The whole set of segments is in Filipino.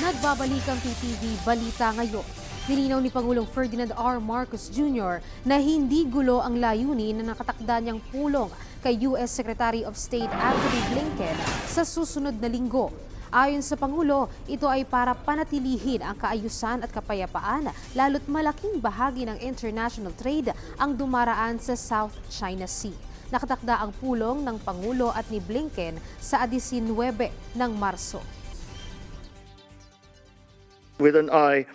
Nagbabalik ang PTV Balita ngayon. Nilinaw ni Pangulong Ferdinand R. Marcos Jr. na hindi gulo ang layunin na nakatakda niyang pulong kay U.S. Secretary of State Anthony Blinken sa susunod na linggo. Ayon sa Pangulo, ito ay para panatilihin ang kaayusan at kapayapaan lalo't malaking bahagi ng international trade ang dumaraan sa South China Sea. Nakatakda ang pulong ng Pangulo at ni Blinken sa 19 ng Marso. With an eye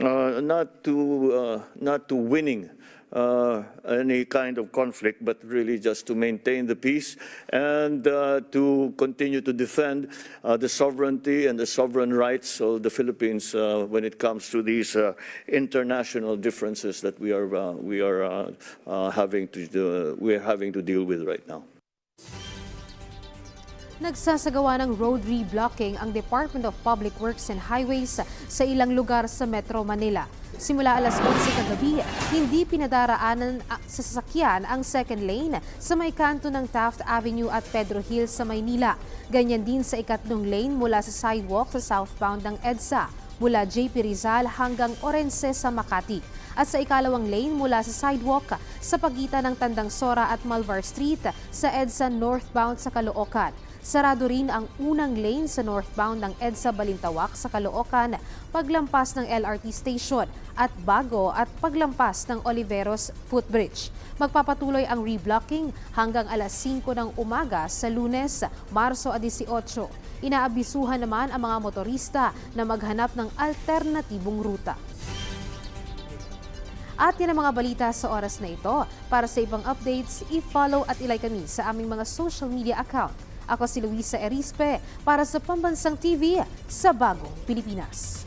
uh, not to uh, not to winning uh, any kind of conflict, but really just to maintain the peace and uh, to continue to defend uh, the sovereignty and the sovereign rights of the Philippines uh, when it comes to these international differences that we are we are having to we are having to deal with right now. Nagsasagawa ng road reblocking ang Department of Public Works and Highways sa ilang lugar sa Metro Manila. Simula alas 11 kagabi, hindi pinadaraanan ah, sa sasakyan ang second lane sa may kanto ng Taft Avenue at Pedro Hill sa Maynila. Ganyan din sa ikatlong lane mula sa sidewalk sa southbound ng EDSA mula JP Rizal hanggang Orense sa Makati at sa ikalawang lane mula sa sidewalk sa pagitan ng Tandang Sora at Malvar Street sa EDSA northbound sa Caloocan. Sarado rin ang unang lane sa northbound ng EDSA Balintawak sa Caloocan, paglampas ng LRT station at bago at paglampas ng Oliveros Footbridge. Magpapatuloy ang reblocking hanggang alas 5 ng umaga sa lunes, Marso 18. Inaabisuhan naman ang mga motorista na maghanap ng alternatibong ruta. At yan ang mga balita sa oras na ito. Para sa ibang updates, i-follow at ilike kami sa aming mga social media account. Ako si Luisa Erispe para sa Pambansang TV sa Bagong Pilipinas.